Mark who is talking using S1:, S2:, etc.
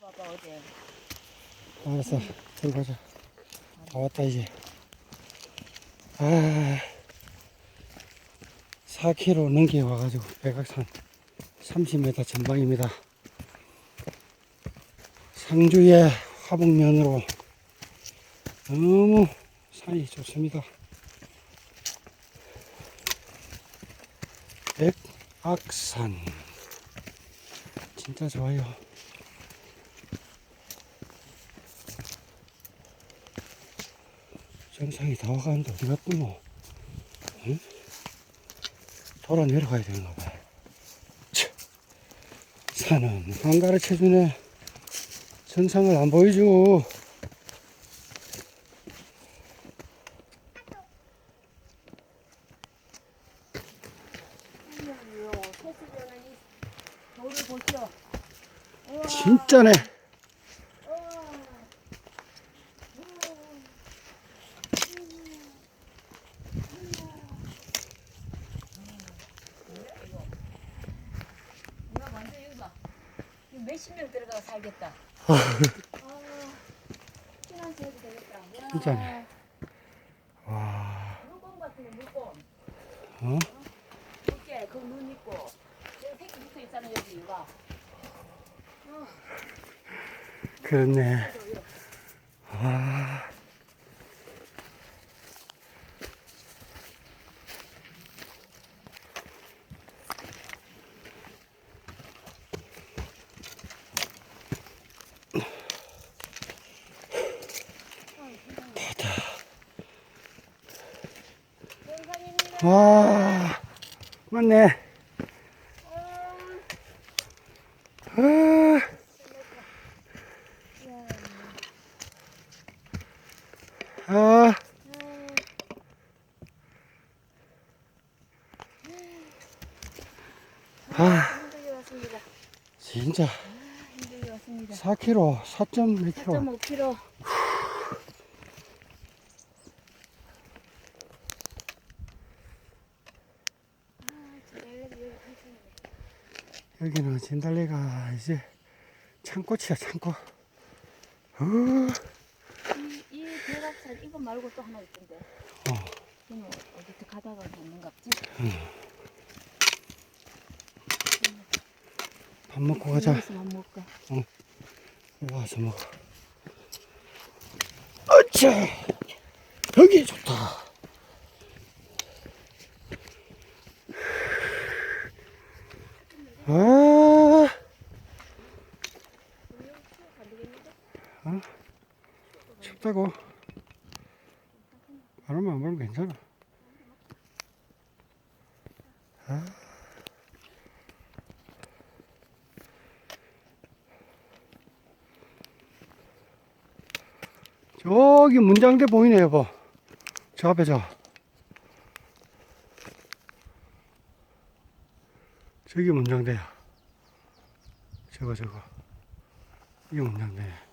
S1: 봐봐 어제.
S2: 알았어. 들어가자. 다 왔다, 이제. 아, 4km 넘게 와가지고, 백악산 30m 전방입니다. 상주의 화북면으로 너무 산이 좋습니다. 백악산. 진짜 좋아요. 정상이 다 와가는데 어디 갔구노? 응? 돌아 내려가야 되는가 봐. 차, 산은 안 가르쳐 주네. 정상을 안 보여줘. 진짜네.
S1: 우와. 누나 완전 여기 봐. 이거 몇십 명 들어가서 살겠다. 아, 피난처 해도 되겠다. 와.
S2: 진짜네. 와,
S1: 물건 같은 거 물건.
S2: 어?
S1: 이렇게 그눈 있고 여기 새끼 붙어 있잖아 여기 이거. 어,
S2: 그렇네.
S1: 그래도 이거.
S2: 와, 와, 맞네. 아, 아, 아. 진짜
S1: 힘들게 왔습니다.
S2: 4km, 4점 몇 킬로.
S1: 4.5kg.
S2: 여기는 진달래가 이제 창꽃이야, 창꽃. 어,
S1: 이, 이 대각선 이거 말고 또 하나 있던데.
S2: 어.
S1: 이거 어디 가다가 먹는갑지?
S2: 밥 먹고 가자.
S1: 안 먹을까?
S2: 여기 와서 먹어. 어차! 여기 좋다. 아, 어? 춥다고. 바람만 안 불면 괜찮아. 아. 저기 문장대 보이네, 여보. 저 앞에 저. 저기 문장대야. 저거, 저거. 이게 문장대.